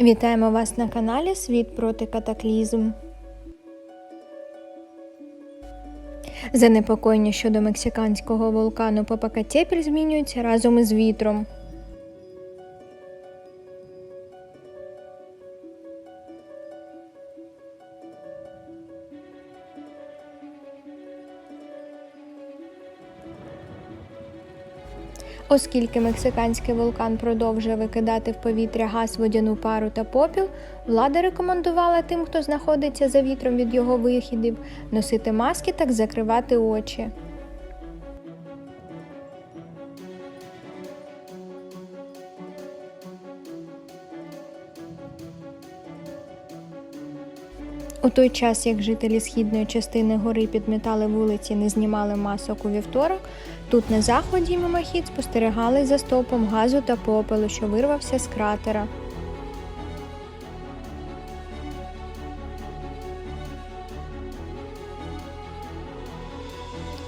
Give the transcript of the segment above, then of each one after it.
Вітаємо вас на каналі Світ проти катаклізм. Занепокоєння щодо мексиканського вулкану Попакатєпіль змінюється разом із вітром. Оскільки мексиканський вулкан продовжує викидати в повітря газ, водяну пару та попіл, влада рекомендувала тим, хто знаходиться за вітром від його вихідів, носити маски та закривати очі. У той час, як жителі східної частини гори підмітали вулиці, не знімали масок у вівторок, тут на заході мимохід спостерігали за стовпом газу та попелу, що вирвався з кратера.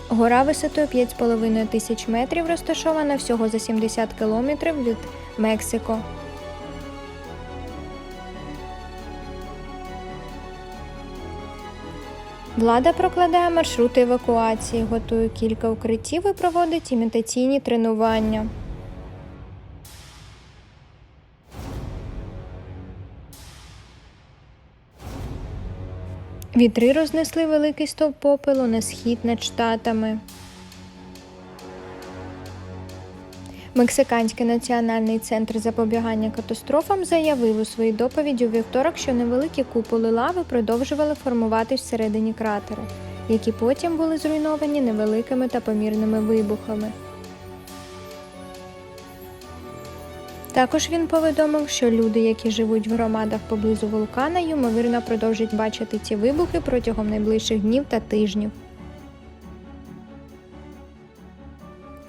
Гора висотою 5,5 тисяч метрів розташована всього за 70 кілометрів від Мексико. Влада прокладає маршрути евакуації, готує кілька укриттів і проводить імітаційні тренування. Вітри рознесли великий стовп попелу на схід над штатами. Мексиканський національний центр запобігання катастрофам заявив у своїй доповіді у вівторок, що невеликі куполи лави продовжували формуватись всередині кратера, які потім були зруйновані невеликими та помірними вибухами. Також він повідомив, що люди, які живуть в громадах поблизу вулкана, ймовірно продовжать бачити ці вибухи протягом найближчих днів та тижнів.